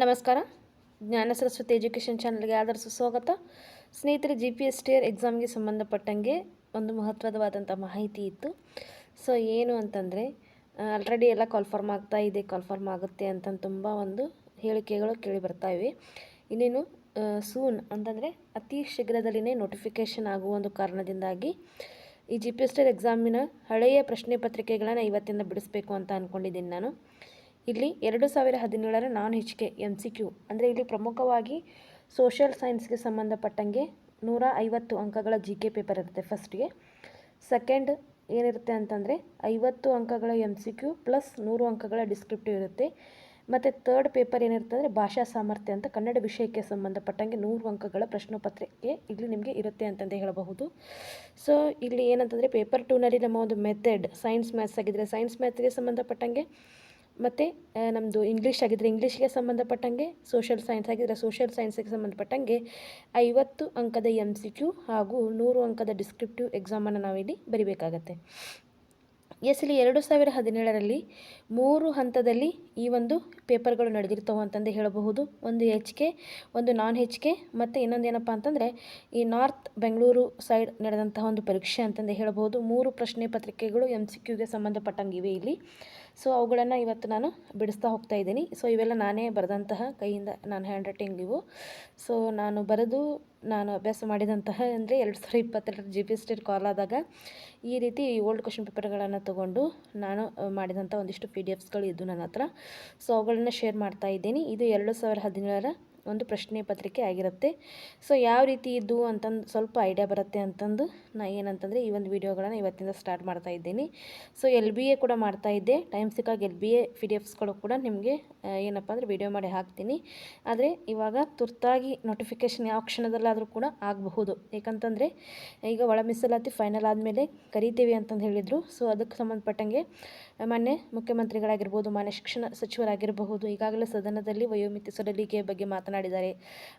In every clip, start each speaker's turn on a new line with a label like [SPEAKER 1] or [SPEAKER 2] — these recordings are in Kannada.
[SPEAKER 1] ನಮಸ್ಕಾರ. ಜ್ಞಾನ ಸರಸ್ವತಿ ಎಜುಕೇಷನ್ ಚಾನಲ್ಗೆ ಆದರ್ಶ ಸ್ವಾಗತ. ಸ್ನೇಹಿತರೆ G P S T R ಎಕ್ಸಾಮ್ಗೆ ಸಂಬಂಧಪಟ್ಟಂಗೆ ಒಂದು ಮಹತ್ವದವಾದಂಥ ಮಾಹಿತಿ ಇತ್ತು. ಸೊ ಏನು ಅಂತಂದರೆ ಆಲ್ರೆಡಿ ಎಲ್ಲ ಕಾಲ್ಫಾರ್ಮ್ ಆಗ್ತಾ ಇದೆ ಕಾಲ್ಫಾರ್ಮ್ ಆಗುತ್ತೆ ಅಂತ ತುಂಬ ಒಂದು ಹೇಳಿಕೆಗಳು ಕೇಳಿ ಬರ್ತಾ ಇವೆ. ಇನ್ನೇನು ಸೂನ್ ಅಂತಂದರೆ ಅತಿ ಶೀಘ್ರದಲ್ಲಿನೇ ನೋಟಿಫಿಕೇಷನ್ ಆಗುವ ಒಂದು ಕಾರಣದಿಂದಾಗಿ ಈ G P S T R ಎಕ್ಸಾಮಿನ ಹಳೆಯ ಪ್ರಶ್ನೆ ಪತ್ರಿಕೆಗಳನ್ನು ಇವತ್ತಿಂದ ಬಿಡಿಸ್ಬೇಕು ಅಂತ ಅಂದ್ಕೊಂಡಿದ್ದೀನಿ ನಾನು. ಇಲ್ಲಿ ಎರಡು ಸಾವಿರ ಹದಿನೇಳರ non H K M C Q ಅಂದರೆ ಇಲ್ಲಿ ಪ್ರಮುಖವಾಗಿ ಸೋಷಿಯಲ್ ಸೈನ್ಸ್ಗೆ ಸಂಬಂಧಪಟ್ಟಂಗೆ ನೂರ ಐವತ್ತು ಅಂಕಗಳ ಜಿ ಕೆ ಪೇಪರ್ ಇರುತ್ತೆ ಫಸ್ಟ್ಗೆ ಸೆಕೆಂಡ್ ಏನಿರುತ್ತೆ ಅಂತಂದರೆ ಐವತ್ತು ಅಂಕಗಳ ಎಂ ಸಿ ಕ್ಯೂ ಪ್ಲಸ್ ನೂರು ಅಂಕಗಳ ಡಿಸ್ಕ್ರಿಪ್ಟಿವ್ ಇರುತ್ತೆ. ಮತ್ತು ತರ್ಡ್ ಪೇಪರ್ ಏನಿರುತ್ತೆ ಅಂದರೆ ಭಾಷಾ ಸಾಮರ್ಥ್ಯ ಅಂತ ಕನ್ನಡ ವಿಷಯಕ್ಕೆ ಸಂಬಂಧಪಟ್ಟಂಗೆ ನೂರು ಅಂಕಗಳ ಪ್ರಶ್ನೆ ಪತ್ರಿಕೆ ಇಲ್ಲಿ ನಿಮಗೆ ಇರುತ್ತೆ ಅಂತಂದು ಹೇಳಬಹುದು. ಸೊ ಇಲ್ಲಿ ಏನಂತಂದರೆ ಪೇಪರ್ ಟೂನಲ್ಲಿ ನಮ್ಮ ಒಂದು ಮೆಥಡ್ ಸೈನ್ಸ್ ಮ್ಯಾಥ್ಸ್ ಆಗಿದ್ದರೆ ಸೈನ್ಸ್ ಮ್ಯಾಥ್ಸ್ಗೆ ಸಂಬಂಧಪಟ್ಟಂಗೆ ಮತ್ತು ನಮ್ಮದು ಇಂಗ್ಲೀಷ್ ಆಗಿದ್ದರೆ ಇಂಗ್ಲೀಷ್ಗೆ ಸಂಬಂಧಪಟ್ಟಂಗೆ ಸೋಷಿಯಲ್ ಸೈನ್ಸ್ ಆಗಿದ್ದರೆ ಸೋಷಿಯಲ್ ಸೈನ್ಸಿಗೆ ಸಂಬಂಧಪಟ್ಟಂಗೆ ಐವತ್ತು ಅಂಕದ ಎಂ ಸಿ ಕ್ಯೂ ಹಾಗೂ ನೂರು ಅಂಕದ ಡಿಸ್ಕ್ರಿಪ್ಟಿವ್ ಎಕ್ಸಾಮನ್ನು ನಾವಿಲ್ಲಿ ಬರಿಬೇಕಾಗತ್ತೆ. ಎಸ್ ಇಲ್ಲಿ ಎರಡು ಸಾವಿರ ಹದಿನೇಳರಲ್ಲಿ ಮೂರು ಹಂತದಲ್ಲಿ ಈ ಒಂದು ಪೇಪರ್ಗಳು ನಡೆದಿರ್ತವೆ ಅಂತಂದು ಹೇಳಬಹುದು. ಒಂದು ಹೆಚ್ ಕೆ ಒಂದು ನಾನ್ ಹೆಚ್ ಕೆ ಮತ್ತು ಇನ್ನೊಂದು ಏನಪ್ಪ ಅಂತಂದರೆ ಈ ನಾರ್ತ್ ಬೆಂಗಳೂರು ಸೈಡ್ ನಡೆದಂತಹ ಒಂದು ಪರೀಕ್ಷೆ ಅಂತಂದು ಹೇಳಬಹುದು. ಮೂರು ಪ್ರಶ್ನೆ ಪತ್ರಿಕೆಗಳು ಎಂ ಸಿ ಕ್ಯೂಗೆ ಸಂಬಂಧಪಟ್ಟಂಗಿವೆ ಇಲ್ಲಿ. ಸೊ ಅವುಗಳನ್ನು ಇವತ್ತು ನಾನು ಬಿಡಿಸ್ತಾ ಹೋಗ್ತಾ ಇದ್ದೀನಿ. ಸೊ ಇವೆಲ್ಲ ನಾನೇ ಬರೆದಂತಹ ಕೈಯಿಂದ ನಾನು ಹ್ಯಾಂಡ್ ರೈಟಿಂಗ್ ಇವು. ಸೊ ನಾನು ಬರೆದು ನಾನು ಅಭ್ಯಾಸ ಮಾಡಿದಂತಹ ಅಂದರೆ ಎರಡು ಸಾವಿರದ ಇಪ್ಪತ್ತೆರಡರ ಜಿ ಪಿ ಸ್ಟೇಟ್ ಕಾಲ್ ಆದಾಗ ಈ ರೀತಿ ಓಲ್ಡ್ ಕ್ವಶನ್ ಪೇಪರ್ಗಳನ್ನು ತೊಗೊಂಡು ನಾನು ಮಾಡಿದಂಥ ಒಂದಿಷ್ಟು ಪಿ ಡಿ ಎಫ್ಸ್ಗಳು ಇದ್ದು ನನ್ನ ಹತ್ರ. ಸೊ ಅವುಗಳನ್ನ ಶೇರ್ ಮಾಡ್ತಾ ಇದ್ದೀನಿ. ಇದು ಎರಡು ಸಾವಿರ ಹದಿನೇಳರ ಒಂದು ಪ್ರಶ್ನೆ ಪತ್ರಿಕೆ ಆಗಿರುತ್ತೆ. ಸೊ ಯಾವ ರೀತಿ ಇದ್ದು ಅಂತಂದು ಸ್ವಲ್ಪ ಐಡಿಯಾ ಬರುತ್ತೆ ಅಂತಂದು ನಾನು ಏನಂತಂದರೆ ಈ ಒಂದು ವೀಡಿಯೋಗಳನ್ನು ಇವತ್ತಿಂದ ಸ್ಟಾರ್ಟ್ ಮಾಡ್ತಾ ಇದ್ದೀನಿ. ಸೊ ಎಲ್ ಬಿ ಎ ಕೂಡ ಮಾಡ್ತಾ ಇದ್ದೆ. ಟೈಮ್ ಸಿಕ್ಕಾಗ L B A P D ಎಫ್ಸ್ಗಳು ಕೂಡ ನಿಮಗೆ ಏನಪ್ಪ ಅಂದರೆ ವೀಡಿಯೋ ಮಾಡಿ ಹಾಕ್ತೀನಿ. ಆದರೆ ಇವಾಗ ತುರ್ತಾಗಿ ನೋಟಿಫಿಕೇಷನ್ ಯಾವ ಕ್ಷಣದಲ್ಲಾದರೂ ಕೂಡ ಆಗಬಹುದು. ಏಕಂತಂದರೆ ಈಗ ಒಳ ಮೀಸಲಾತಿ ಫೈನಲ್ ಆದಮೇಲೆ ಕರಿತೀವಿ ಅಂತಂದು ಹೇಳಿದರು. ಸೊ ಅದಕ್ಕೆ ಸಂಬಂಧಪಟ್ಟಂಗೆ ಮೊನ್ನೆ ಮುಖ್ಯಮಂತ್ರಿಗಳಾಗಿರ್ಬೋದು, ಮಾನ್ಯ ಶಿಕ್ಷಣ ಸಚಿವರಾಗಿರಬಹುದು, ಈಗಾಗಲೇ ಸದನದಲ್ಲಿ ವಯೋಮಿತಿ ಸಡಿಲಿಕೆ ಬಗ್ಗೆ ಮಾತನಾಡಿದ್ದಾರೆ.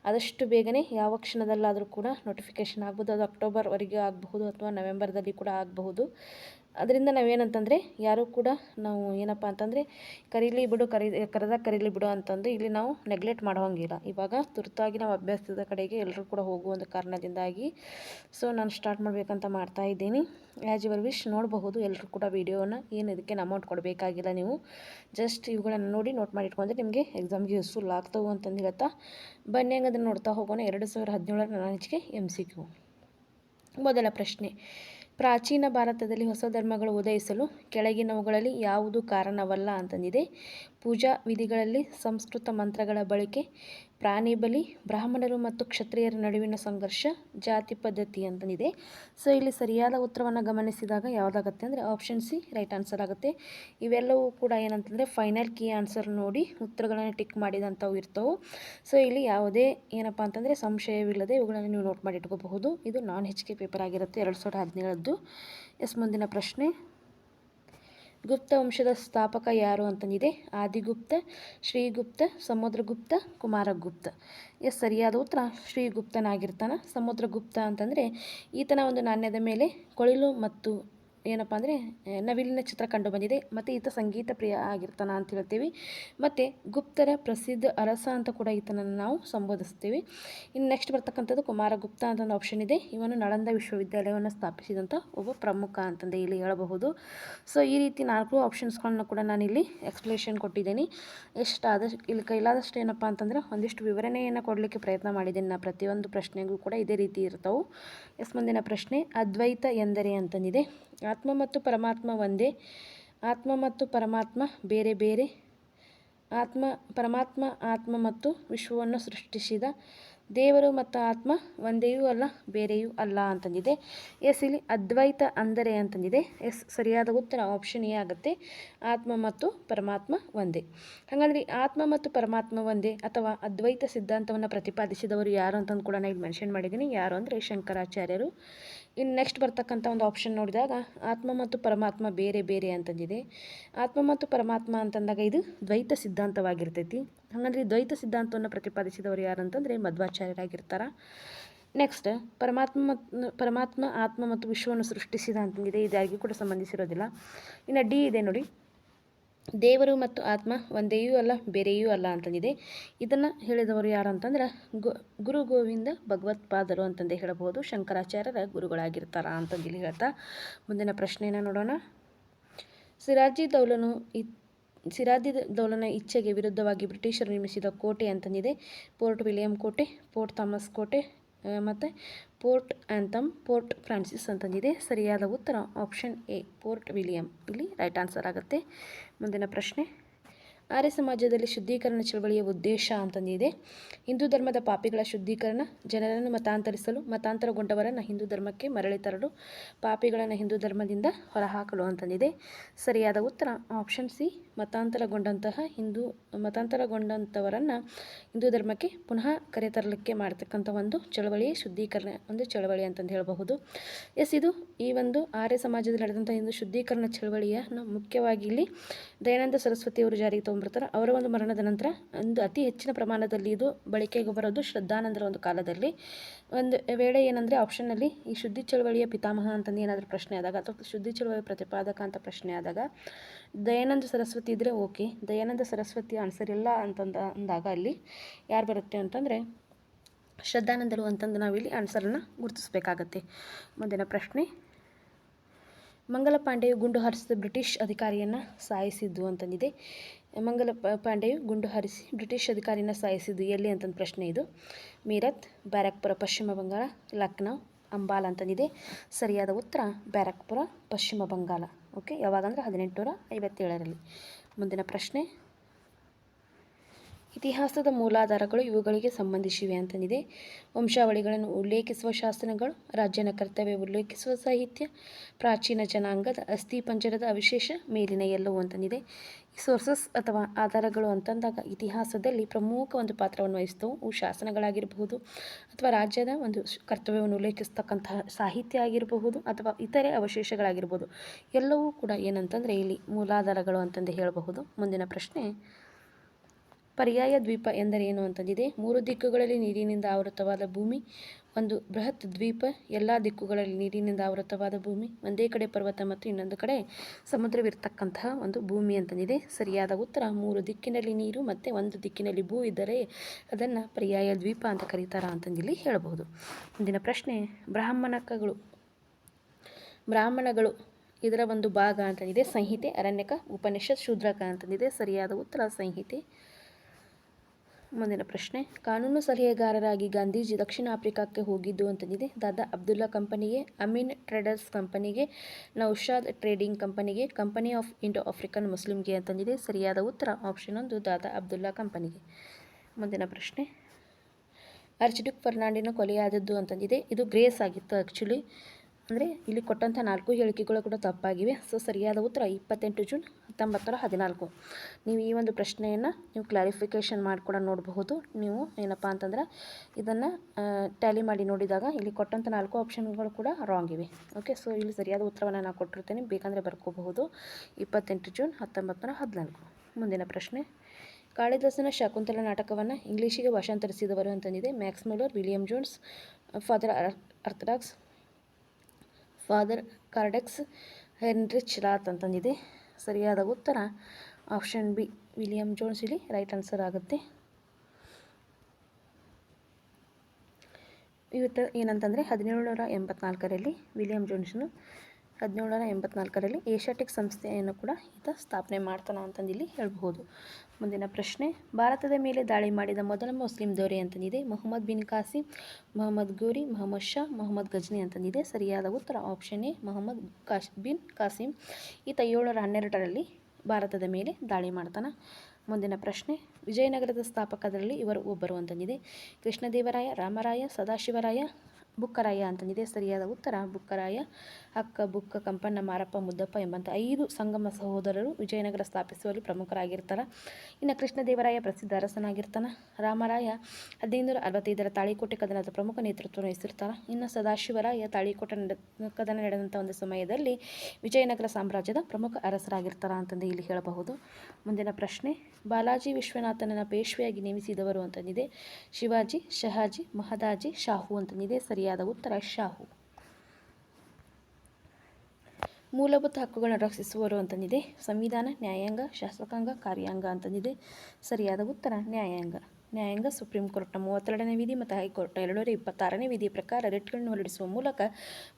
[SPEAKER 1] ಆದಷ್ಟು ಬೇಗನೆ ಯಾವ ಕ್ಷಣದಲ್ಲಾದರೂ ಕೂಡ ನೋಟಿಫಿಕೇಶನ್ ಆಗ್ಬೋದು. ಅದು ಅಕ್ಟೋಬರ್ವರೆಗೆ ಆಗಬಹುದು ಅಥವಾ ನವೆಂಬರ್ದಲ್ಲಿ ಕೂಡ ಆಗಬಹುದು. ಅದರಿಂದ ನಾವೇನಂತಂದರೆ, ಯಾರೂ ಕೂಡ ನಾವು ಏನಪ್ಪ ಅಂತಂದರೆ, ಕರೀಲಿ ಬಿಡು, ಕರಿ ಕರೆದಾಗ ಕರೀಲಿ ಬಿಡು ಅಂತಂದು ಇಲ್ಲಿ ನಾವು ನೆಗ್ಲೆಕ್ಟ್ ಮಾಡೋಂಗಿಲ್ಲ ಇವಾಗ ತುರ್ತಾಗಿ ನಾವು ಅಭ್ಯಾಸದ ಕಡೆಗೆ ಎಲ್ಲರೂ ಕೂಡ ಹೋಗುವ ಒಂದು ಕಾರಣದಿಂದಾಗಿ ಸೊ ನಾನು ಸ್ಟಾರ್ಟ್ ಮಾಡಬೇಕಂತ ಮಾಡ್ತಾ ಇದ್ದೀನಿ. ಆ್ಯಸ್ ಯುವರ್ ವಿಶ್ ನೋಡಬಹುದು ಎಲ್ಲರೂ ಕೂಡ ವೀಡಿಯೋನ, ಏನು ಇದಕ್ಕೆ ಅಮೌಂಟ್ ಕೊಡಬೇಕಾಗಿಲ್ಲ ನೀವು. ಜಸ್ಟ್ ಇವುಗಳನ್ನು ನೋಡಿ ನೋಟ್ ಮಾಡಿ ಇಟ್ಕೊಂಡ್ರೆ ನಿಮಗೆ ಎಕ್ಸಾಮ್ಗೆ ಯೂಸ್ಫುಲ್ ಆಗ್ತವೆ ಅಂತಂದು ಹೇಳ್ತಾ, ಬನ್ನಿ ಹಂಗೆ ಅದನ್ನು ನೋಡ್ತಾ ಹೋಗೋಣ. ಎರಡು ಸಾವಿರದ ಹದಿನೇಳರ ನಾಲೆಜ್ಗೆ ಎಂ ಸಿ ಕ್ಯೂ ಮೊದಲ ಪ್ರಶ್ನೆ ಪ್ರಾಚೀನ ಭಾರತದಲ್ಲಿ ಹೊಸ ಧರ್ಮಗಳು ಉದಯಿಸಲು ಕೆಳಗಿನವುಗಳಲ್ಲಿ ಯಾವುದು ಕಾರಣವಲ್ಲ ಅಂತಂದಿದೆ. ಪೂಜಾ ವಿಧಿಗಳಲ್ಲಿ ಸಂಸ್ಕೃತ ಮಂತ್ರಗಳ ಬಳಕೆ, ಪ್ರಾಣಿ ಬಲಿ, ಬ್ರಾಹ್ಮಣರು ಮತ್ತು ಕ್ಷತ್ರಿಯರ ನಡುವಿನ ಸಂಘರ್ಷ, ಜಾತಿ ಪದ್ಧತಿ ಅಂತಂದಿದೆ ಸೊ ಇಲ್ಲಿ ಸರಿಯಾದ ಉತ್ತರವನ್ನು ಗಮನಿಸಿದಾಗ ಯಾವುದಾಗುತ್ತೆ ಅಂದರೆ ಆಪ್ಷನ್ ಸಿ ರೈಟ್ ಆನ್ಸರ್ ಆಗುತ್ತೆ. ಇವೆಲ್ಲವೂ ಕೂಡ ಏನಂತಂದರೆ ಫೈನಲ್ ಕೀ ಆನ್ಸರ್ ನೋಡಿ ಉತ್ತರಗಳನ್ನು ಟಿಕ್ ಮಾಡಿದಂಥವು ಇರ್ತವೆ. ಸೊ ಇಲ್ಲಿ ಯಾವುದೇ ಏನಪ್ಪ ಅಂತಂದರೆ ಸಂಶಯವಿಲ್ಲದೆ ಇವುಗಳನ್ನು ನೀವು ನೋಟ್ ಮಾಡಿ ಇಟ್ಕೋಬಹುದು. ಇದು ನಾನ್ ಹೆಚ್ ಕೆ ಪೇಪರ್ ಆಗಿರುತ್ತೆ, ಎರಡು ಸಾವಿರದ ಹದಿನೇಳದ್ದು. ಎಸ್, ಮುಂದಿನ ಪ್ರಶ್ನೆ. ಗುಪ್ತ ವಂಶದ ಸ್ಥಾಪಕ ಯಾರು ಅಂತಂದಿದೆ ಆದಿಗುಪ್ತ, ಶ್ರೀಗುಪ್ತ, ಸಮುದ್ರಗುಪ್ತ, ಕುಮಾರಗುಪ್ತ. ಎಸ್, ಸರಿಯಾದ ಉತ್ತರ. ಶ್ರೀಗುಪ್ತನಾಗಿರ್ತಾನೆ. ಸಮುದ್ರಗುಪ್ತ ಅಂತಂದರೆ ಈತನ ಒಂದು ನಾಣ್ಯದ ಮೇಲೆ ಕೊಳಿಲು ಮತ್ತು ಏನಪ್ಪ ಅಂದರೆ ನವಿಲಿನ ಚಿತ್ರ ಕಂಡು ಬಂದಿದೆ. ಮತ್ತು ಈತ ಸಂಗೀತ ಪ್ರಿಯ ಆಗಿರ್ತಾನೆ ಅಂತ ಹೇಳ್ತೀವಿ. ಮತ್ತು ಗುಪ್ತರ ಪ್ರಸಿದ್ಧ ಅರಸ ಅಂತ ಕೂಡ ಈತನನ್ನು ನಾವು ಸಂಬೋಧಿಸ್ತೀವಿ. ಇನ್ನು ನೆಕ್ಸ್ಟ್ ಬರ್ತಕ್ಕಂಥದ್ದು ಕುಮಾರಗುಪ್ತ ಅಂತ ಒಂದು ಆಪ್ಷನ್ ಇದೆ. ಇವನು ನಳಂದ ವಿಶ್ವವಿದ್ಯಾಲಯವನ್ನು ಸ್ಥಾಪಿಸಿದಂಥ ಒಬ್ಬ ಪ್ರಮುಖ ಅಂತಂದು ಇಲ್ಲಿ ಹೇಳಬಹುದು. ಸೊ ಈ ರೀತಿ ನಾಲ್ಕು ಆಪ್ಷನ್ಸ್ಗಳನ್ನ ಕೂಡ ನಾನು ಇಲ್ಲಿ ಎಕ್ಸ್ಪ್ಲೇಷನ್ ಕೊಟ್ಟಿದ್ದೀನಿ. ಎಷ್ಟು ಆದಷ್ಟು ಇಲ್ಲಿ ಕೈಲಾದಷ್ಟು ಏನಪ್ಪ ಅಂತಂದ್ರೆ, ಒಂದಿಷ್ಟು ವಿವರಣೆಯನ್ನು ಕೊಡಲಿಕ್ಕೆ ಪ್ರಯತ್ನ ಮಾಡಿದ್ದೀನಿ. ನಾ ಪ್ರತಿಯೊಂದು ಪ್ರಶ್ನೆಗೂ ಕೂಡ ಇದೇ ರೀತಿ ಇರ್ತವೆ. ಎಸ್ ಮುಂದಿನ ಪ್ರಶ್ನೆ, ಅದ್ವೈತ ಎಂದರೆ ಅಂತಂದಿದೆ. ಆತ್ಮ ಮತ್ತು ಪರಮಾತ್ಮ ಒಂದೇ. ಆತ್ಮ ಮತ್ತು ಪರಮಾತ್ಮ ಬೇರೆ ಬೇರೆ. ಆತ್ಮ, ಪರಮಾತ್ಮ, ಆತ್ಮ ಮತ್ತು ವಿಶ್ವವನ್ನು ಸೃಷ್ಟಿಸಿದ ದೇವರು ಮತ್ತು ಆತ್ಮ ಒಂದೆಯೂ ಅಲ್ಲ, ಬೇರೆಯೂ ಅಲ್ಲ ಅಂತಂದಿದೆ. ಎಸ್ ಇಲ್ಲಿ ಅದ್ವೈತ ಅಂದರೆ ಅಂತಂದಿದೆ. ಎಸ್ ಸರಿಯಾದ ಉತ್ತರ ಆಪ್ಷನ್ ಎ ಆಗುತ್ತೆ. ಆತ್ಮ ಮತ್ತು ಪರಮಾತ್ಮ ಒಂದೇ. ಹಾಗಾದ್ರೆ ಆತ್ಮ ಮತ್ತು ಪರಮಾತ್ಮ ಒಂದೇ ಅಥವಾ ಅದ್ವೈತ ಸಿದ್ಧಾಂತವನ್ನು ಪ್ರತಿಪಾದಿಸಿದವರು ಯಾರು ಅಂತಂದು ಕೂಡ ನಾನು ಇಲ್ಲಿ ಮೆನ್ಷನ್ ಮಾಡಿದ್ದೀನಿ. ಯಾರು ಅಂದರೆ ಶಂಕರಾಚಾರ್ಯರು. ಇನ್ನು ನೆಕ್ಸ್ಟ್ ಬರ್ತಕ್ಕಂಥ ಒಂದು ಆಪ್ಷನ್ ನೋಡಿದಾಗ ಆತ್ಮ ಮತ್ತು ಪರಮಾತ್ಮ ಬೇರೆ ಬೇರೆ ಅಂತಂದಿದೆ. ಆತ್ಮ ಮತ್ತು ಪರಮಾತ್ಮ ಅಂತಂದಾಗ ಇದು ದ್ವೈತ ಸಿದ್ಧಾಂತವಾಗಿರ್ತೈತಿ. ಹಾಗಂದ್ರೆ ದ್ವೈತ ಸಿದ್ಧಾಂತವನ್ನು ಪ್ರತಿಪಾದಿಸಿದವರು ಯಾರು ಅಂತಂದರೆ ಮಧ್ವಾಚಾರ್ಯರಾಗಿರ್ತಾರೆ. ನೆಕ್ಸ್ಟ್ ಪರಮಾತ್ಮ ಪರಮಾತ್ಮ, ಆತ್ಮ ಮತ್ತು ವಿಶ್ವವನ್ನು ಸೃಷ್ಟಿಸಿದ ಅಂತಂದಿದೆ. ಇದಾಗಿ ಕೂಡ ಸಂಬಂಧಿಸಿರೋದಿಲ್ಲ. ಇನ್ನು ಡಿ ಇದೆ ನೋಡಿ. ದೇವರು ಮತ್ತು ಆತ್ಮ ಒಂದೇಯೂ ಅಲ್ಲ, ಬೇರೆಯೂ ಅಲ್ಲ ಅಂತಂದಿದೆ. ಇದನ್ನು ಹೇಳಿದವರು ಯಾರು ಅಂತಂದ್ರೆ ಗುರು ಗೋವಿಂದ ಭಗವತ್ಪಾದರು ಅಂತಂದೇ ಹೇಳಬಹುದು. ಶಂಕರಾಚಾರ್ಯರ ಗುರುಗಳಾಗಿರ್ತಾರ ಅಂತಂದಿಲ್ಲಿ ಹೇಳ್ತಾ, ಮುಂದಿನ ಪ್ರಶ್ನೆಯನ್ನು ನೋಡೋಣ. ಸಿರಾಜಿ ದೌಲನು ಇ, ಸಿರಾಜಿ ದೌಲನ ಇಚ್ಛೆಗೆ ವಿರುದ್ಧವಾಗಿ ಬ್ರಿಟಿಷರು ನಿರ್ಮಿಸಿದ ಕೋಟೆ ಅಂತಂದಿದೆ. ಪೋರ್ಟ್ ವಿಲಿಯಂ ಕೋಟೆ, ಪೋರ್ಟ್ ಥಾಮಸ್ ಕೋಟೆ ಮತ್ತು ಪೋರ್ಟ್ ಆ್ಯಂಥಮ್ ಪೋರ್ಟ್ ಫ್ರಾನ್ಸಿಸ್ ಅಂತಂದಿದೆ ಸರಿಯಾದ ಉತ್ತರ, ಆಪ್ಷನ್ ಎ, ಪೋರ್ಟ್ ವಿಲಿಯಂ. ಇಲ್ಲಿ ರೈಟ್ ಆನ್ಸರ್ ಆಗುತ್ತೆ. ಮುಂದಿನ ಪ್ರಶ್ನೆ. ಆರ್ಯ ಸಮಾಜದಲ್ಲಿ ಶುದ್ಧೀಕರಣ ಚಳವಳಿಯ ಉದ್ದೇಶ ಅಂತಂದಿದೆ. ಹಿಂದೂ ಧರ್ಮದ ಪಾಪಿಗಳ ಶುದ್ಧೀಕರಣ, ಜನರನ್ನು ಮತಾಂತರಿಸಲು, ಮತಾಂತರಗೊಂಡವರನ್ನು ಹಿಂದೂ ಧರ್ಮಕ್ಕೆ ಮರಳಿ ತರಲು, ಪಾಪಿಗಳನ್ನು ಹಿಂದೂ ಧರ್ಮದಿಂದ ಹೊರಹಾಕಲು ಅಂತಂದಿದೆ. ಸರಿಯಾದ ಉತ್ತರ ಆಪ್ಷನ್ ಸಿ, ಮತಾಂತರಗೊಂಡಂತಹ ಹಿಂದೂ ಮತಾಂತರಗೊಂಡಂಥವರನ್ನು ಹಿಂದೂ ಧರ್ಮಕ್ಕೆ ಪುನಃ ಕರೆತರಲಿಕ್ಕೆ ಮಾಡ್ತಕ್ಕಂಥ ಒಂದು ಚಳವಳಿಯೇ ಶುದ್ಧೀಕರಣ ಒಂದು ಚಳವಳಿ ಅಂತಂದು ಹೇಳಬಹುದು. ಎಸ್, ಇದು ಈ ಒಂದು ಆರ್ಯ ಸಮಾಜದಲ್ಲಿ ನಡೆದಂಥ ಹಿಂದೂ ಶುದ್ಧೀಕರಣ ಚಳವಳಿಯನ್ನು ಮುಖ್ಯವಾಗಿ ಇಲ್ಲಿ ದಯಾನಂದ ಸರಸ್ವತಿಯವರು ಜಾರಿಗೆ ಅವರ ಒಂದು ಮರಣದ ನಂತರ ಒಂದು ಅತಿ ಹೆಚ್ಚಿನ ಪ್ರಮಾಣದಲ್ಲಿ ಇದು ಬಳಕೆಗೆ ಬರೋದು ಶ್ರದ್ಧಾನಂದರ ಒಂದು ಕಾಲದಲ್ಲಿ. ಒಂದು ವೇಳೆ ಏನಂದರೆ ಆಪ್ಷನ್ನಲ್ಲಿ ಈ ಶುದ್ಧಿ ಚಳವಳಿಯ ಪಿತಾಮಹ ಅಂತಂದು ಏನಾದರೂ ಪ್ರಶ್ನೆ ಆದಾಗ ಅಥವಾ ಶುದ್ಧಿ ಚಳವಳಿಯ ಪ್ರತಿಪಾದಕ ಅಂತ ಪ್ರಶ್ನೆ ಆದಾಗ, ದಯಾನಂದ ಸರಸ್ವತಿ ಇದ್ದರೆ ಓಕೆ ದಯಾನಂದ ಸರಸ್ವತಿ ಆನ್ಸರ್ ಇಲ್ಲ ಅಂತಂದ, ಅಂದಾಗ ಅಲ್ಲಿ ಯಾರು ಬರುತ್ತೆ ಅಂತಂದರೆ ಶ್ರದ್ಧಾನಂದರು ಅಂತಂದು ನಾವಿಲ್ಲಿ ಆನ್ಸರನ್ನು ಗುರುತಿಸಬೇಕಾಗತ್ತೆ. ಮುಂದಿನ ಪ್ರಶ್ನೆ ಮಂಗಲ ಪಾಂಡೆಯು ಗುಂಡು ಹಾರಿಸಿದ ಬ್ರಿಟಿಷ್ ಅಧಿಕಾರಿಯನ್ನು ಸಾಯಿಸಿದ್ದು ಅಂತಂದಿದೆ. ಮಂಗಲ ಪಾಂಡೆಯು ಗುಂಡು ಹಾರಿಸಿ ಬ್ರಿಟಿಷ್ ಅಧಿಕಾರಿನ ಸಾಯಿಸಿದ್ದು ಎಲ್ಲಿ ಅಂತಂದು ಪ್ರಶ್ನೆ ಇದು. ಮೀರತ್, ಬ್ಯಾರಕ್ಪುರ, ಪಶ್ಚಿಮ ಬಂಗಾಳ, ಲಕ್ನೋ, ಅಂಬಾಲ ಅಂತಂದಿದೆ. ಸರಿಯಾದ ಉತ್ತರ ಬ್ಯಾರಕ್ಪುರ, ಪಶ್ಚಿಮ ಬಂಗಾಳ. ಓಕೆ, ಯಾವಾಗಂದ್ರೆ ಹದಿನೆಂಟುನೂರ ಐವತ್ತೇಳರಲ್ಲಿ. ಮುಂದಿನ ಪ್ರಶ್ನೆ ಇತಿಹಾಸದ ಮೂಲಾಧಾರಗಳು ಇವುಗಳಿಗೆ ಸಂಬಂಧಿಸಿವೆ ಅಂತಂದಿದೆ. ವಂಶಾವಳಿಗಳನ್ನು ಉಲ್ಲೇಖಿಸುವ ಶಾಸನಗಳು, ರಾಜ್ಯನ ಕರ್ತವ್ಯ ಉಲ್ಲೇಖಿಸುವ ಸಾಹಿತ್ಯ, ಪ್ರಾಚೀನ ಜನಾಂಗದ ಅಸ್ಥಿಪಂಜರದ ಅವಿಶೇಷ ಮೇಲಿನ ಎಲ್ಲವೂ ಅಂತಂದಿದೆ. ಸೋರ್ಸಸ್ ಅಥವಾ ಆಧಾರಗಳು ಅಂತಂದಾಗ ಇತಿಹಾಸದಲ್ಲಿ ಪ್ರಮುಖ ಒಂದು ಪಾತ್ರವನ್ನು ವಹಿಸ್ತವು ಅವು ಶಾಸನಗಳಾಗಿರಬಹುದು ಅಥವಾ ರಾಜ್ಯದ ಒಂದು ಕರ್ತವ್ಯವನ್ನು ಉಲ್ಲೇಖಿಸ್ತಕ್ಕಂತಹ ಸಾಹಿತ್ಯ ಆಗಿರಬಹುದು ಅಥವಾ ಇತರೆ ಅವಶೇಷಗಳಾಗಿರ್ಬೋದು ಎಲ್ಲವೂ ಕೂಡ ಏನಂತಂದರೆ ಇಲ್ಲಿ ಮೂಲಾಧಾರಗಳು ಅಂತಂದು ಹೇಳಬಹುದು. ಮುಂದಿನ ಪ್ರಶ್ನೆ ಪರ್ಯಾಯ ದ್ವೀಪ ಎಂದರೇನು ಅಂತಂದಿದೆ? ಮೂರು ದಿಕ್ಕುಗಳಲ್ಲಿ ನೀರಿನಿಂದ ಆವೃತವಾದ ಭೂಮಿ, ಒಂದು ಬೃಹತ್ ದ್ವೀಪ, ಎಲ್ಲ ದಿಕ್ಕುಗಳಲ್ಲಿ ನೀರಿನಿಂದ ಆವೃತವಾದ ಭೂಮಿ, ಒಂದೇ ಕಡೆ ಪರ್ವತ ಮತ್ತು ಇನ್ನೊಂದು ಕಡೆ ಸಮುದ್ರವಿರ್ತಕ್ಕಂತಹ ಒಂದು ಭೂಮಿ ಅಂತಂದಿದೆ. ಸರಿಯಾದ ಉತ್ತರ, ಮೂರು ದಿಕ್ಕಿನಲ್ಲಿ ನೀರು ಮತ್ತು ಒಂದು ದಿಕ್ಕಿನಲ್ಲಿ ಭೂ ಇದ್ದರೆ ಅದನ್ನು ಪರ್ಯಾಯ ದ್ವೀಪ ಅಂತ ಕರೀತಾರ ಅಂತಂದಿಲ್ಲಿ ಹೇಳಬಹುದು. ಮುಂದಿನ ಪ್ರಶ್ನೆ, ಬ್ರಾಹ್ಮಣಕಗಳು, ಬ್ರಾಹ್ಮಣಗಳು ಇದರ ಒಂದು ಭಾಗ ಅಂತಂದಿದೆ. ಸಂಹಿತೆ, ಅರಣ್ಯಕ, ಉಪನಿಷತ್, ಶೂದ್ರಕ ಅಂತಂದಿದೆ. ಸರಿಯಾದ ಉತ್ತರ, ಸಂಹಿತೆ. ಮುಂದಿನ ಪ್ರಶ್ನೆ. ಕಾನೂನು ಸಲಹೆಗಾರರಾಗಿ ಗಾಂಧೀಜಿ ದಕ್ಷಿಣ ಆಫ್ರಿಕಾಕ್ಕೆ ಹೋಗಿದ್ದು ಅಂತಂದಿದೆ. ದಾದಾ ಅಬ್ದುಲ್ಲಾ ಕಂಪನಿಗೆ, ಅಮೀನ್ ಟ್ರೇಡರ್ಸ್ ಕಂಪನಿಗೆ, ನೌಶಾದ್ ಟ್ರೇಡಿಂಗ್ ಕಂಪನಿಗೆ, ಕಂಪನಿ ಆಫ್ ಇಂಡೋ ಆಫ್ರಿಕನ್ ಮುಸ್ಲಿಮ್ಗೆ ಅಂತಂದಿದೆ. ಸರಿಯಾದ ಉತ್ತರ, ಆಪ್ಷನ್ ಒಂದು, ದಾದಾ ಅಬ್ದುಲ್ಲಾ ಕಂಪನಿಗೆ. ಮುಂದಿನ ಪ್ರಶ್ನೆ. ಅರ್ಚಿಡುಕ್ ಫರ್ನಾಂಡಿನ ಕೊಲೆಯಾದದ್ದು ಅಂತಂದಿದೆ. ಇದು ಗ್ರೇಸ್ ಆಗಿತ್ತು ಆ್ಯಕ್ಚುಲಿ ಅಂದರೆ ಇಲ್ಲಿ ಕೊಟ್ಟಂಥ ನಾಲ್ಕು ಹೇಳಿಕೆಗಳು ಕೂಡ ತಪ್ಪಾಗಿವೆ. ಸೊ ಸರಿಯಾದ ಉತ್ತರ ಇಪ್ಪತ್ತೆಂಟು ಜೂನ್ ಹತ್ತೊಂಬತ್ತರ ಹದಿನಾಲ್ಕು. ನೀವು ಈ ಒಂದು ಪ್ರಶ್ನೆಯನ್ನು ನೀವು ಕ್ಲಾರಿಫಿಕೇಷನ್ ಕೂಡ ನೋಡಬಹುದು. ನೀವು ಏನಪ್ಪ ಅಂತಂದ್ರೆ ಇದನ್ನು ಟ್ಯಾಲಿ ಮಾಡಿ ನೋಡಿದಾಗ ಇಲ್ಲಿ ಕೊಟ್ಟಂಥ ನಾಲ್ಕು ಆಪ್ಷನ್ಗಳು ಕೂಡ ರಾಂಗ್ ಇವೆ. ಓಕೆ ಸೊ ಇಲ್ಲಿ ಸರಿಯಾದ ಉತ್ತರವನ್ನು ನಾನು ಕೊಟ್ಟಿರ್ತೇನೆ. ಬೇಕಂದರೆ ಬರ್ಕೋಬಹುದು. ಇಪ್ಪತ್ತೆಂಟು ಜೂನ್ ಹತ್ತೊಂಬತ್ತರ ಹದಿನಾಲ್ಕು. ಮುಂದಿನ ಪ್ರಶ್ನೆ. ಕಾಳಿದಾಸನ ಶಕುಂತಲ ನಾಟಕವನ್ನು ಇಂಗ್ಲೀಷಿಗೆ ಭಾಷಾಂತರಿಸಿದವರು ಅಂತಂದಿದೆ. Max Muller William Jones, father orthodox father Coeurdoux Heinrich Roth ಅಂತಂದಿದೆ ಸರಿಯಾದ ಉತ್ತರ ಆಪ್ಷನ್ ಬಿ ವಿಲಿಯಂ ಜೋನ್ಸ್ ಇಲ್ಲಿ ರೈಟ್ ಆನ್ಸರ್ ಆಗುತ್ತೆ. ಇವತ್ತು ಏನಂತಂದರೆ ಹದಿನೇಳು ನೂರ ಎಂಬತ್ನಾಲ್ಕರಲ್ಲಿ ವಿಲಿಯಂ ಜೋನ್ಸ್ನು ಹದಿನೇಳುನೂರ ಎಂಬತ್ನಾಲ್ಕರಲ್ಲಿ ಏಷ್ಯಾಟಿಕ್ ಸಂಸ್ಥೆಯನ್ನು ಕೂಡ ಈತ ಸ್ಥಾಪನೆ ಮಾಡ್ತಾನೆ ಅಂತಂದಿಲ್ಲಿ ಹೇಳಬಹುದು. ಮುಂದಿನ ಪ್ರಶ್ನೆ, ಭಾರತದ ಮೇಲೆ ದಾಳಿ ಮಾಡಿದ ಮೊದಲ ಮುಸ್ಲಿಂ ದೊರೆ ಅಂತಂದಿದೆ. ಮೊಹಮ್ಮದ್ ಬಿನ್ ಕಾಸಿಂ, ಮೊಹಮ್ಮದ್ ಗೋರಿ, ಮೊಹಮ್ಮದ್ ಶಾ, ಮೊಹಮ್ಮದ್ ಗಜ್ನಿ ಅಂತಂದಿದೆ. ಸರಿಯಾದ ಉತ್ತರ ಆಪ್ಷನ್ ಎ ಮೊಹಮ್ಮದ್ ಕಾಶ್, ಬಿನ್ ಕಾಸಿಂ. ಈತ ಏಳ್ನೂರ ಹನ್ನೆರಡರಲ್ಲಿ ಭಾರತದ ಮೇಲೆ ದಾಳಿ ಮಾಡ್ತಾನೆ? ಮುಂದಿನ ಪ್ರಶ್ನೆ, ವಿಜಯನಗರದ ಸ್ಥಾಪಕರಲ್ಲಿ ಇವರು ಒಬ್ಬರು ಅಂತಂದಿದೆ. ಕೃಷ್ಣದೇವರಾಯ, ರಾಮರಾಯ, ಸದಾಶಿವರಾಯ ಬುಕ್ಕರಾಯ ಅಂತಂದಿದೆ. ಸರಿಯಾದ ಉತ್ತರ, ಬುಕ್ಕರಾಯ, ಅಕ್ಕ, ಬುಕ್ಕ, ಕಂಪಣ್ಣ, ಮಾರಪ್ಪ, ಮುದ್ದಪ್ಪ ಎಂಬಂಥ ಐದು ಸಂಗಮ ಸಹೋದರರು ವಿಜಯನಗರ ಸ್ಥಾಪಿಸುವಲ್ಲಿ ಪ್ರಮುಖರಾಗಿರ್ತಾರೆ. ಇನ್ನು ಕೃಷ್ಣದೇವರಾಯ ಪ್ರಸಿದ್ಧ ಅರಸನಾಗಿರ್ತಾನೆ. ರಾಮರಾಯ ಹದಿನೈದುನೂರ ಅರವತ್ತೈದರ ತಾಳಿಕೋಟೆ ಕದನದ ಪ್ರಮುಖ ನೇತೃತ್ವ ವಹಿಸಿರ್ತಾರೆ. ಇನ್ನು ಸದಾಶಿವರಾಯ ತಾಳಿಕೋಟೆ ನಡೆ, ಕದನ ನಡೆದಂಥ ಒಂದು ಸಮಯದಲ್ಲಿ ವಿಜಯನಗರ ಸಾಮ್ರಾಜ್ಯದ ಪ್ರಮುಖ ಅರಸರಾಗಿರ್ತಾರ ಅಂತಂದು ಇಲ್ಲಿ ಹೇಳಬಹುದು. ಮುಂದಿನ ಪ್ರಶ್ನೆ, ಬಾಲಾಜಿ ವಿಶ್ವನಾಥನನ್ನ ಪೇಶ್ವೆಯಾಗಿ ನೇಮಿಸಿದವರು ಅಂತಂದಿದೆ. ಶಿವಾಜಿ, ಶಹಾಜಿ, ಮಹದಾಜಿ, ಶಾಹು ಅಂತಂದಿದೆ. ಸರಿಯಾದ ಉತ್ತರ ಶಾಹು. ಮೂಲಭೂತ ಹಕ್ಕುಗಳನ್ನು ರಕ್ಷಿಸುವರು ಅಂತಂದಿದೆ. ಸಂವಿಧಾನ, ನ್ಯಾಯಾಂಗ, ಶಾಸಕಾಂಗ, ಕಾರ್ಯಾಂಗ ಅಂತಂದಿದೆ. ಸರಿಯಾದ ಉತ್ತರ, ನ್ಯಾಯಾಂಗ. ನ್ಯಾಯಾಂಗ, ಸುಪ್ರೀಂ ಕೋರ್ಟ್ನ ಮೂವತ್ತೆರಡನೇ ವಿಧಿ ಮತ್ತು ಹೈಕೋರ್ಟ್ ಎರಡುನೂರ ಇಪ್ಪತ್ತಾರನೇ ವಿಧಿಯ ಪ್ರಕಾರ ರೆಟ್ಗಳನ್ನು ಹೊರಡಿಸುವ ಮೂಲಕ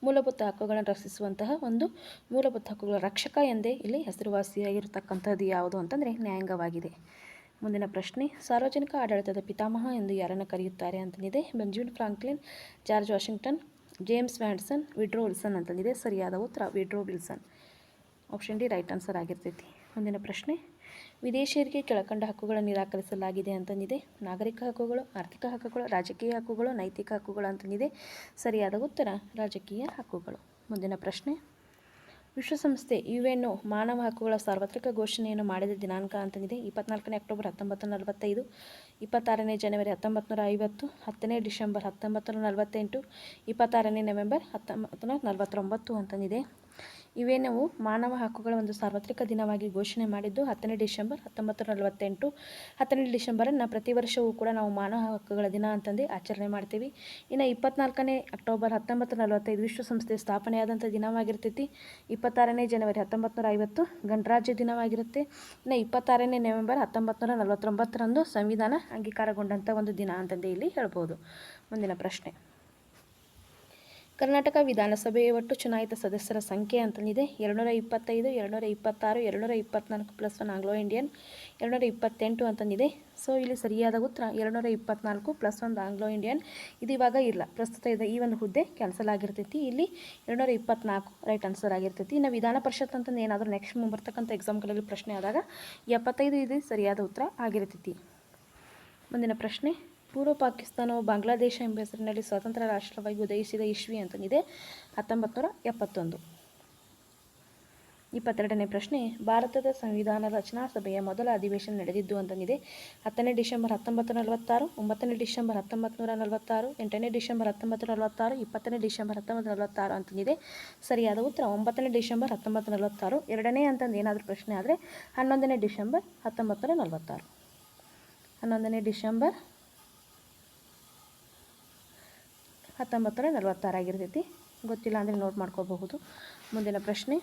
[SPEAKER 1] ಮೂಲಭೂತ ಹಕ್ಕುಗಳನ್ನು ರಕ್ಷಿಸುವಂತಹ ಒಂದು ಮೂಲಭೂತ ಹಕ್ಕುಗಳ ರಕ್ಷಕ ಎಂದೇ ಇಲ್ಲಿ ಹೆಸರುವಾಸಿಯಾಗಿರತಕ್ಕಂಥದ್ದು ಯಾವುದು ಅಂತಂದರೆ ನ್ಯಾಯಾಂಗವಾಗಿದೆ. ಮುಂದಿನ ಪ್ರಶ್ನೆ, ಸಾರ್ವಜನಿಕ ಆಡಳಿತದ ಪಿತಾಮಹ ಎಂದು ಯಾರನ್ನು ಕರೆಯುತ್ತಾರೆ ಅಂತಂದಿದೆ. Benjamin Franklin, George Washington, James ವ್ಯಾಂಡ್ಸನ್, Woodrow Wilson ಅಂತಂದಿದೆ. ಸರಿಯಾದ ಉತ್ತರ, Woodrow Wilson. Option D right answer ಆಗಿರ್ತೈತಿ. ಮುಂದಿನ ಪ್ರಶ್ನೆ, ವಿದೇಶಿಯರಿಗೆ ಕೆಳಕಂಡ ಹಕ್ಕುಗಳನ್ನು ನಿರಾಕರಿಸಲಾಗಿದೆ ಅಂತಂದಿದೆ. ನಾಗರಿಕ ಹಕ್ಕುಗಳು, ಆರ್ಥಿಕ ಹಕ್ಕುಗಳು, ರಾಜಕೀಯ ಹಕ್ಕುಗಳು, ನೈತಿಕ ಹಕ್ಕುಗಳು ಅಂತಂದಿದೆ. ಸರಿಯಾದ ಉತ್ತರ, ರಾಜಕೀಯ ಹಕ್ಕುಗಳು. ಮುಂದಿನ ಪ್ರಶ್ನೆ ವಿಶ್ವಸಂಸ್ಥೆ ಯು ಎನ್ ಮಾನವ ಹಕ್ಕುಗಳ ಸಾರ್ವತ್ರಿಕ ಘೋಷಣೆಯನ್ನು ಮಾಡಿದ ದಿನಾಂಕ ಅಂತಂದಿದೆ. ಇಪ್ಪತ್ನಾಲ್ಕನೇ ಅಕ್ಟೋಬರ್ ಹತ್ತೊಂಬತ್ತು ನಲವತ್ತೈದು, ಇಪ್ಪತ್ತಾರನೇ ಜನವರಿ ಹತ್ತೊಂಬತ್ತು ನೂರ ಐವತ್ತು, ಹತ್ತನೇ ಡಿಸೆಂಬರ್ ಹತ್ತೊಂಬತ್ತು ನೂರ ನಲವತ್ತೆಂಟು, ಇಪ್ಪತ್ತಾರನೇ ನವೆಂಬರ್ ಹತ್ತೊಂಬತ್ತು ನೂರ ನಲವತ್ತೊಂಬತ್ತು ಅಂತಂದಿದೆ. ಇವೇನವು ಮಾನವ ಹಕ್ಕುಗಳ ಒಂದು ಸಾರ್ವತ್ರಿಕ ದಿನವಾಗಿ ಘೋಷಣೆ ಮಾಡಿದ್ದು ಹತ್ತನೇ ಡಿಸೆಂಬರ್ ಹತ್ತೊಂಬತ್ತು ನಲವತ್ತೆಂಟು. ಹತ್ತನೇ ಡಿಸೆಂಬರನ್ನು ಪ್ರತಿ ವರ್ಷವೂ ಕೂಡ ನಾವು ಮಾನವ ಹಕ್ಕುಗಳ ದಿನ ಅಂತಂದು ಆಚರಣೆ ಮಾಡ್ತೀವಿ. ಇನ್ನು ಇಪ್ಪತ್ನಾಲ್ಕನೇ ಅಕ್ಟೋಬರ್ ಹತ್ತೊಂಬತ್ತು ನಲವತ್ತೈದು ವಿಶ್ವಸಂಸ್ಥೆ ಸ್ಥಾಪನೆಯಾದಂಥ ದಿನವಾಗಿರ್ತೈತಿ. ಇಪ್ಪತ್ತಾರನೇ ಜನವರಿ ಹತ್ತೊಂಬತ್ತು ನೂರ ಐವತ್ತು ಗಣರಾಜ್ಯ ದಿನವಾಗಿರುತ್ತೆ. ಇನ್ನು ಇಪ್ಪತ್ತಾರನೇ ನವೆಂಬರ್ ಹತ್ತೊಂಬತ್ತು ನೂರ ನಲವತ್ತೊಂಬತ್ತರಂದು ಸಂವಿಧಾನ ಅಂಗೀಕಾರಗೊಂಡಂಥ ಒಂದು ದಿನ ಅಂತಂದು ಇಲ್ಲಿ ಹೇಳ್ಬೋದು. ಮುಂದಿನ ಪ್ರಶ್ನೆ. ಕರ್ನಾಟಕ ವಿಧಾನಸಭೆಯ ಒಟ್ಟು ಚುನಾಯಿತ ಸದಸ್ಯರ ಸಂಖ್ಯೆ ಅಂತಂದಿದೆ ಎರಡುನೂರ ಇಪ್ಪತ್ತೈದು ಎರಡುನೂರ ಇಪ್ಪತ್ತಾರು ಎರಡುನೂರ ಇಪ್ಪತ್ನಾಲ್ಕು ಪ್ಲಸ್ ಒನ್ ಆಂಗ್ಲೋ ಇಂಡಿಯನ್ ಎರಡುನೂರ ಇಪ್ಪತ್ತೆಂಟು ಅಂತಂದಿದೆ. ಸೊ ಇಲ್ಲಿ ಸರಿಯಾದ ಉತ್ತರ ಎರಡುನೂರ ಇಪ್ಪತ್ನಾಲ್ಕು ಪ್ಲಸ್ ಒಂದು ಆಂಗ್ಲೋ ಇಂಡಿಯನ್ ಇದು ಇವಾಗ ಇಲ್ಲ. ಪ್ರಸ್ತುತ ಇದೆ ಈ ಒಂದು ಹುದ್ದೆ ಕ್ಯಾನ್ಸಲ್ ಆಗಿರ್ತೈತಿ. ಇಲ್ಲಿ ಎರಡುನೂರ ಇಪ್ಪತ್ನಾಲ್ಕು ರೈಟ್ ಆನ್ಸರ್ ಆಗಿರ್ತೈತಿ. ಇನ್ನು ವಿಧಾನ ಪರಿಷತ್ ಅಂತಂದು ಏನಾದರೂ ನೆಕ್ಸ್ಟ್ ಮುಂಬರ್ತಕ್ಕಂಥ ಎಕ್ಸಾಮ್ಗಳಲ್ಲಿ ಪ್ರಶ್ನೆ ಆದಾಗ ಎಪ್ಪತ್ತೈದು ಇದು, ಸರಿಯಾದ ಉತ್ತರ ಆಗಿರ್ತೈತಿ. ಮುಂದಿನ ಪ್ರಶ್ನೆ. ಪೂರ್ವ ಪಾಕಿಸ್ತಾನವು ಬಾಂಗ್ಲಾದೇಶ ಎಂಬ ಹೆಸರಿನಲ್ಲಿ ಸ್ವತಂತ್ರ ರಾಷ್ಟ್ರವಾಗಿ ಉದಯಿಸಿದ ಇಶ್ವಿ ಅಂತಂದಿದೆ ಹತ್ತೊಂಬತ್ತು ನೂರ ಎಪ್ಪತ್ತೊಂದು. ಇಪ್ಪತ್ತೆರಡನೇ ಪ್ರಶ್ನೆ, ಭಾರತದ ಸಂವಿಧಾನ ರಚನಾ ಸಭೆಯ ಮೊದಲ ಅಧಿವೇಶನ ನಡೆದಿದ್ದು ಅಂತಂದಿದೆ ಹತ್ತನೇ ಡಿಸೆಂಬರ್ ಹತ್ತೊಂಬತ್ತು ನಲವತ್ತಾರು, ಒಂಬತ್ತನೇ ಡಿಸೆಂಬರ್ ಹತ್ತೊಂಬತ್ತು ನೂರ ನಲವತ್ತಾರು, ಎಂಟನೇ ಡಿಸೆಂಬರ್ ಹತ್ತೊಂಬತ್ತು ನಲವತ್ತಾರು, ಇಪ್ಪತ್ತನೇ ಡಿಸೆಂಬರ್ ಹತ್ತೊಂಬತ್ತು ನಲವತ್ತಾರು ಅಂತಂದಿದೆ ಸರಿಯಾದ ಉತ್ತರ, ಒಂಬತ್ತನೇ ಡಿಸೆಂಬರ್ ಹತ್ತೊಂಬತ್ತು ನಲವತ್ತಾರು. ಎರಡನೇ ಅಂತಂದು ಏನಾದರೂ ಪ್ರಶ್ನೆ ಆದರೆ ಹನ್ನೊಂದನೇ ಡಿಸೆಂಬರ್ ಹತ್ತೊಂಬತ್ತು ನಲವತ್ತಾರು. ಹನ್ನೊಂದನೇ ಡಿಸೆಂಬರ್ ಹತ್ತೊಂಬತ್ತು ನಲವತ್ತಾರಾಗಿರ್ತೈತಿ ಗೊತ್ತಿಲ್ಲ ಅಂದರೆ ನೋಟ್ ಮಾಡ್ಕೋಬಹುದು. ಮುಂದಿನ ಪ್ರಶ್ನೆ.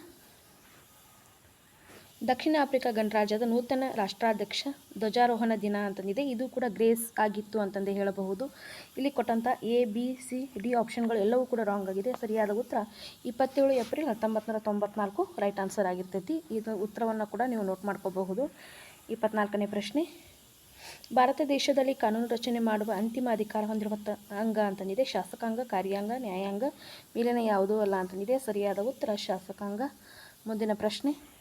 [SPEAKER 1] ದಕ್ಷಿಣ ಆಫ್ರಿಕಾ ಗಣರಾಜ್ಯದ ನೂತನ ರಾಷ್ಟ್ರಾಧ್ಯಕ್ಷ ಧ್ವಜಾರೋಹಣ ದಿನ ಅಂತಂದಿದೆ. ಇದು ಕೂಡ ಗ್ರೇಸ್ ಆಗಿತ್ತು ಅಂತಂದೇ ಹೇಳಬಹುದು. ಇಲ್ಲಿ ಕೊಟ್ಟಂಥ ಎ ಬಿ ಸಿ ಡಿ ಆಪ್ಷನ್ಗಳು ಎಲ್ಲವೂ ಕೂಡ ರಾಂಗ್ ಆಗಿದೆ. ಸರಿಯಾದ ಉತ್ತರ ಇಪ್ಪತ್ತೇಳು ಏಪ್ರಿಲ್ ಹತ್ತೊಂಬತ್ತು ತೊಂಬತ್ನಾಲ್ಕು ರೈಟ್ ಆನ್ಸರ್ ಆಗಿರ್ತೈತಿ. ಇದು ಉತ್ತರವನ್ನು ಕೂಡ ನೀವು ನೋಟ್ ಮಾಡ್ಕೋಬಹುದು. ಇಪ್ಪತ್ನಾಲ್ಕನೇ ಪ್ರಶ್ನೆ. ಭಾರತ ದೇಶದಲ್ಲಿ ಕಾನೂನು ರಚನೆ ಮಾಡುವ ಅಂತಿಮ ಅಧಿಕಾರ ಹೊಂದಿರುವ ಅಂಗ ಅಂತಂದಿದೆ ಶಾಸಕಾಂಗ, ಕಾರ್ಯಾಂಗ, ನ್ಯಾಯಾಂಗ ಮೇಲಿನ ಯಾವುದೂ ಅಲ್ಲ ಅಂತಂದಿದೆ ಸರಿಯಾದ ಉತ್ತರ, ಶಾಸಕಾಂಗ. ಮುಂದಿನ ಪ್ರಶ್ನೆ.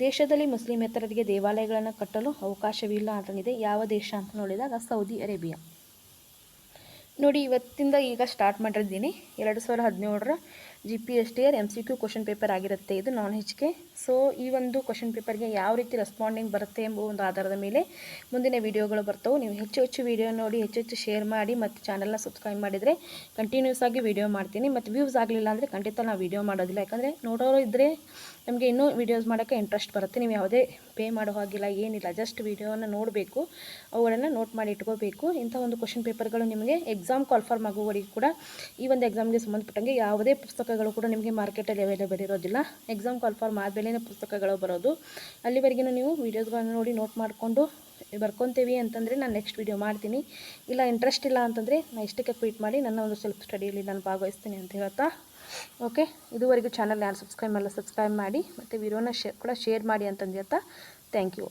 [SPEAKER 1] ದೇಶದಲ್ಲಿ ಮುಸ್ಲಿಮೇತರರಿಗೆ ದೇವಾಲಯಗಳನ್ನು ಕಟ್ಟಲು ಅವಕಾಶವಿಲ್ಲ ಅಂತಂದಿದೆ ಯಾವ ದೇಶ ಅಂತ ನೋಡಿದಾಗ ಸೌದಿ ಅರೇಬಿಯಾ. ನೋಡಿ, ಇವತ್ತಿಂದ ಈಗ ಸ್ಟಾರ್ಟ್ ಮಾಡಿರ್ದೀನಿ ಎರಡು ಸಾವಿರದ ಹದಿನೇಳರ G P S T R M C Q question paper ಆಗಿರುತ್ತೆ ಇದು ನಾನ್ ಹೆಚ್ ಕೆ ಸೊ ಈ ಒಂದು ಕ್ವಶನ್ ಪೇಪರ್ಗೆ ಯಾವ ರೀತಿ ರೆಸ್ಪಾಂಡಿಂಗ್ ಬರುತ್ತೆ ಎಂಬ ಒಂದು ಆಧಾರದ ಮೇಲೆ ಮುಂದಿನ ವೀಡಿಯೋಗಳು ಬರ್ತವೆ. ನೀವು ಹೆಚ್ಚು ಹೆಚ್ಚು ವೀಡಿಯೋ ನೋಡಿ, ಹೆಚ್ಚು ಹೆಚ್ಚು ಶೇರ್ ಮಾಡಿ ಮತ್ತು ಚಾನಲ್ನ ಸಬ್ಸ್ಕ್ರೈಬ್ ಮಾಡಿದರೆ ಕಂಟಿನ್ಯೂಸ್ ಆಗಿ ವೀಡಿಯೋ ಮಾಡ್ತೀನಿ. ಮತ್ತು ವ್ಯೂಸ್ ಆಗಲಿಲ್ಲ ಅಂದರೆ ಖಂಡಿತ ನಾವು ವೀಡಿಯೋ ಮಾಡೋದಿಲ್ಲ. ಯಾಕಂದರೆ ನೋಡೋರು ಇದ್ದರೆ ನಮಗೆ ಇನ್ನೂ ವೀಡಿಯೋಸ್ ಮಾಡೋಕ್ಕೆ ಇಂಟ್ರೆಸ್ಟ್ ಬರುತ್ತೆ. ನೀವು ಯಾವುದೇ ಪೇ ಮಾಡೋ ಹಾಗಿಲ್ಲ, ಏನಿಲ್ಲ ಜಸ್ಟ್ ವೀಡಿಯೋನ ನೋಡಬೇಕು. ಅವುಗಳನ್ನು ನೋಟ್ ಮಾಡಿ ಇಟ್ಕೋಬೇಕು. ಇಂಥ ಒಂದು ಕ್ವಶನ್ ಪೇಪರ್ಗಳು ನಿಮಗೆ ಎಕ್ಸಾಮ್ ಕಾಲ್ಫಾರ್ಮ್ ಆಗುವವರೆಗೆ ಕೂಡ ಈ ಒಂದು ಎಕ್ಸಾಮ್ಗೆ ಸಂಬಂಧಪಟ್ಟಂಗೆ ಯಾವುದೇ ಪುಸ್ತಕಗಳು ಕೂಡ ನಿಮಗೆ ಮಾರ್ಕೆಟಲ್ಲಿ ಅವೈಲೇಬಲ್ ಇರೋದಿಲ್ಲ. ಎಕ್ಸಾಮ್ ಕಾಲ್ಫಾರ್ಮ್ ಆದಮೇಲೆ ಪುಸ್ತಕಗಳು ಬರೋದು. ಅಲ್ಲಿವರೆಗೂ ನೀವು ವೀಡಿಯೋಸ್ಗಳನ್ನು ನೋಡಿ ನೋಟ್ ಮಾಡಿಕೊಂಡು ಬರ್ಕೊತೀವಿ ಅಂತಂದರೆ ನಾನು ನೆಕ್ಸ್ಟ್ ವೀಡಿಯೋ ಮಾಡ್ತೀನಿ. ಇಲ್ಲ ಇಂಟ್ರೆಸ್ಟ್ ಇಲ್ಲ ಅಂತಂದರೆ ನಾನು ಇಷ್ಟಕ್ಕೆ ಕ್ವಿಟ್ ಮಾಡಿ ನನ್ನ ಒಂದು ಸೆಲ್ಫ್ ಸ್ಟಡಿಯಲ್ಲಿ ನಾನು ಭಾಗವಹಿಸ್ತೀನಿ ಅಂತ ಹೇಳ್ತಾ ಓಕೆ ಇದುವರೆಗೂ ಚಾನಲ್ ಯಾರು ಸಬ್ಸ್ಕ್ರೈಬ್ ಮಾಡಲ್ಲ ಸಬ್ಸ್ಕ್ರೈಬ್ ಮಾಡಿ, ಮತ್ತು ವಿಡಿಯೋನ ಶೇರ್ ಕೂಡ ಶೇರ್ ಮಾಡಿ ಅಂತಂದಿರ್ತಾ ಥ್ಯಾಂಕ್ ಯು